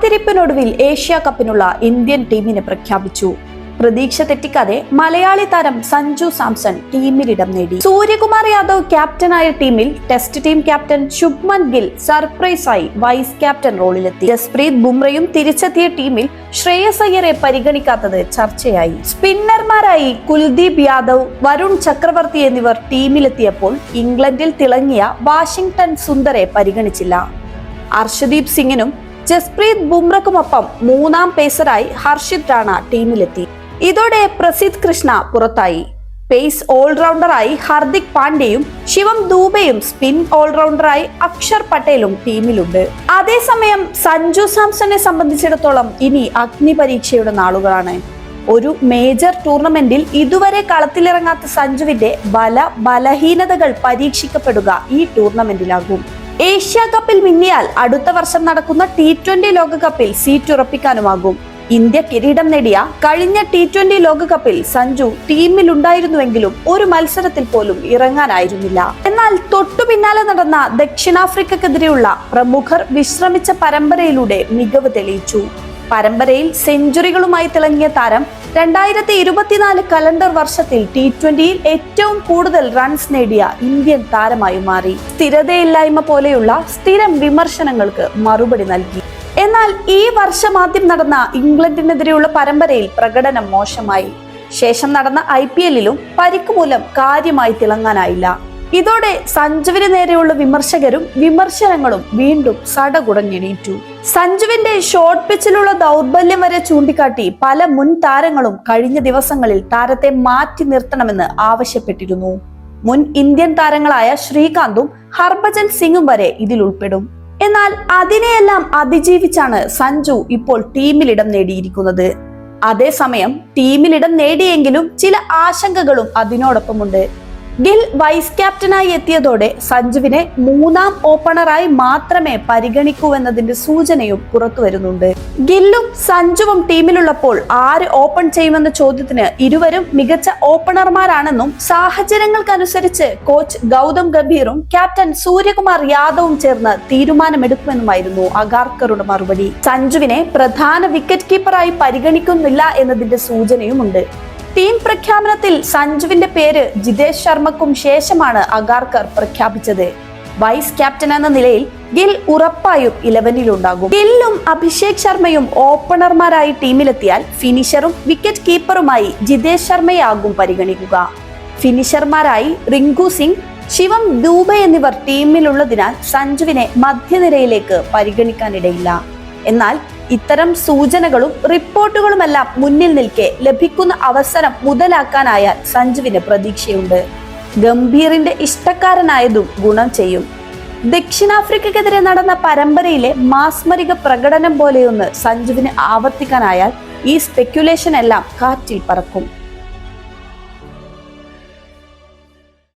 കാത്തിരിപ്പിനൊടുവിൽ Asia കപ്പിനുള്ള Indian ടീമിനെ പ്രഖ്യാപിച്ചു. പ്രതീക്ഷ തെറ്റിക്കാതെ മലയാളി താരം സഞ്ജു സാംസൺ ടീമിലിടം നേടി. സൂര്യകുമാർ യാദവ് ക്യാപ്റ്റനായ ടീമിൽ test team captain Shubman Gill സർപ്രൈസായി vice captain റോളിലെത്തി. ജസ്പ്രീത് ബുംറയും തിരിച്ചെത്തിയ ടീമിൽ ശ്രേയസ് അയ്യരെ പരിഗണിക്കാത്തത് ചർച്ചയായി. സ്പിന്നർമാരായി കുൽദീപ് യാദവ് വരുൺ ചക്രവർത്തി എന്നിവർ ടീമിലെത്തിയപ്പോൾ ഇംഗ്ലണ്ടിൽ തിളങ്ങിയ വാഷിംഗ്ടൺ സുന്ദറെ പരിഗണിച്ചില്ല. അർഷദീപ് സിംഗിനും ജസ്പ്രീത് ബുംറക്കുമൊപ്പം മൂന്നാം പേസറായി ഹർഷിത് റാണ ടീമിലെത്തി. ഇതോടെ പ്രസിദ്ധ് കൃഷ്ണ പുറത്തായി. പേസ് ഓൾറൗണ്ടറായി ഹർദിക് പാണ്ഡ്യയും ശിവം ദൂബയും സ്പിൻ ഓൾറൗണ്ടറായി അക്ഷർ പട്ടേലും ടീമിലുണ്ട്. അതേസമയം സഞ്ജു സാംസണെ സംബന്ധിച്ചിടത്തോളം ഇനി അഗ്നി പരീക്ഷയുടെ നാളുകളാണ്. ഒരു മേജർ ടൂർണമെന്റിൽ ഇതുവരെ കളത്തിലിറങ്ങാത്ത സഞ്ജുവിന്റെ ബല ബലഹീനതകൾ പരീക്ഷിക്കപ്പെടുക ഈ ടൂർണമെന്റിലാകും ഏഷ്യ കപ്പിൽ മിന്നിയാൽ അടുത്ത വർഷം നടക്കുന്ന ടി ട്വന്റി ലോകകപ്പിൽ സീറ്റ് ഉറപ്പിക്കാനുമാകും. ഇന്ത്യ കിരീടം നേടിയ കഴിഞ്ഞ ടി ട്വന്റി ലോകകപ്പിൽ സഞ്ജു ടീമിലുണ്ടായിരുന്നുവെങ്കിലും ഒരു മത്സരത്തിൽ പോലും ഇറങ്ങാനായിരുന്നില്ല. എന്നാൽ തൊട്ടു പിന്നാലെ നടന്ന ദക്ഷിണാഫ്രിക്കക്കെതിരെയുള്ള പ്രമുഖർ വിശ്രമിച്ച പരമ്പരയിലൂടെ മികവ് തെളിയിച്ചു. പരമ്പരയിൽ സെഞ്ചുറികളുമായി തിളങ്ങിയ താരം രണ്ടായിരത്തി ഇരുപത്തിനാല് കലണ്ടർ വർഷത്തിൽ ടി ട്വന്റിയിൽ ഏറ്റവും കൂടുതൽ റൺസ് നേടിയ ഇന്ത്യൻ താരമായി മാറി. സ്ഥിരതയില്ലായ്മ പോലെയുള്ള സ്ഥിരം വിമർശനങ്ങൾക്ക് മറുപടി നൽകി. എന്നാൽ ഈ വർഷം ആദ്യം നടന്ന ഇംഗ്ലണ്ടിനെതിരെയുള്ള പരമ്പരയിൽ പ്രകടനം മോശമായി. ശേഷം നടന്ന ഐ പി എല്ലിലും പരിക്ക് മൂലം കാര്യമായി തിളങ്ങാനായില്ല. ഇതോടെ സഞ്ജുവിന് നേരെയുള്ള വിമർശകരും വിമർശനങ്ങളും വീണ്ടും സടകുടഞ്ഞെണീറ്റു. സഞ്ജുവിന്റെ ഷോർട്ട് പിച്ചിലുള്ള ദൗർബല്യം വരെ ചൂണ്ടിക്കാട്ടി പല മുൻ താരങ്ങളും കഴിഞ്ഞ ദിവസങ്ങളിൽ താരത്തെ മാറ്റി നിർത്തണമെന്ന് ആവശ്യപ്പെട്ടിരുന്നു. മുൻ ഇന്ത്യൻ താരങ്ങളായ ശ്രീകാന്തും ഹർഭജൻ സിംഗും വരെ ഇതിൽ ഉൾപ്പെടും. എന്നാൽ അതിനെയെല്ലാം അതിജീവിച്ചാണ് സഞ്ജു ഇപ്പോൾ ടീമിലിടം നേടിയിരിക്കുന്നത്. അതേസമയം ടീമിലിടം നേടിയെങ്കിലും ചില ആശങ്കകളും അതിനോടൊപ്പമുണ്ട്. ഗിൽ വൈസ് ക്യാപ്റ്റനായി എത്തിയതോടെ സഞ്ജുവിനെ മൂന്നാം ഓപ്പണറായി മാത്രമേ പരിഗണിക്കൂ എന്നതിന്റെ സൂചനയും പുറത്തു വരുന്നുണ്ട്. ഗില്ലും സഞ്ജുവും ടീമിലുള്ളപ്പോൾ ആര് ഓപ്പൺ ചെയ്യുമെന്ന ചോദ്യത്തിന് ഇരുവരും മികച്ച ഓപ്പണർമാരാണെന്നും സാഹചര്യങ്ങൾക്കനുസരിച്ച് കോച്ച് ഗൗതം ഗംഭീറും ക്യാപ്റ്റൻ സൂര്യകുമാർ യാദവും ചേർന്ന് തീരുമാനമെടുക്കുമെന്നുമായിരുന്നു അഗാർക്കറുടെ മറുപടി. സഞ്ജുവിനെ പ്രധാന വിക്കറ്റ് കീപ്പറായി പരിഗണിക്കുന്നില്ല എന്നതിന്റെ സൂചനയുമുണ്ട്. ടീം പ്രഖ്യാപനത്തിൽ സഞ്ജുവിന്റെ പേര് ജിതേഷ് ശർമ്മക്കും ശേഷമാണ് അഗാർക്കർ പ്രഖ്യാപിച്ചത്. വൈസ് ക്യാപ്റ്റൻ എന്ന നിലയിൽ ഗിൽ ഉറപ്പായും ഇലവനിലുണ്ടാകും. ഗില്ലും അഭിഷേക് ശർമ്മയും ഓപ്പണർമാരായി ടീമിലെത്തിയാൽ ഫിനിഷറും വിക്കറ്റ് കീപ്പറുമായി ജിതേഷ് ശർമ്മയാകും പരിഗണിക്കുക. ഫിനിഷർമാരായി റിങ്കു സിംഗ് ശിവം ദൂബെ എന്നിവർ ടീമിലുള്ളതിനാൽ സഞ്ജുവിനെ മധ്യനിരയിലേക്ക് പരിഗണിക്കാനിടയില്ല. എന്നാൽ ഇത്തരം സൂചനകളും റിപ്പോർട്ടുകളുമെല്ലാം മുന്നിൽ നിൽക്കെ ലഭിക്കുന്ന അവസരം മുതലാക്കാനായാൽ സഞ്ജുവിന് പ്രതീക്ഷയുണ്ട്. ഗംഭീറിന്റെ ഇഷ്ടക്കാരനായതും ഗുണം ചെയ്യും. ദക്ഷിണാഫ്രിക്കക്കെതിരെ നടന്ന പരമ്പരയിലെ മാസ്മരിക പ്രകടനം പോലെയൊന്ന് സഞ്ജുവിന് ആവർത്തിക്കാനായാൽ ഈ സ്പെക്യുലേഷൻ എല്ലാം കാറ്റിൽ പറക്കും.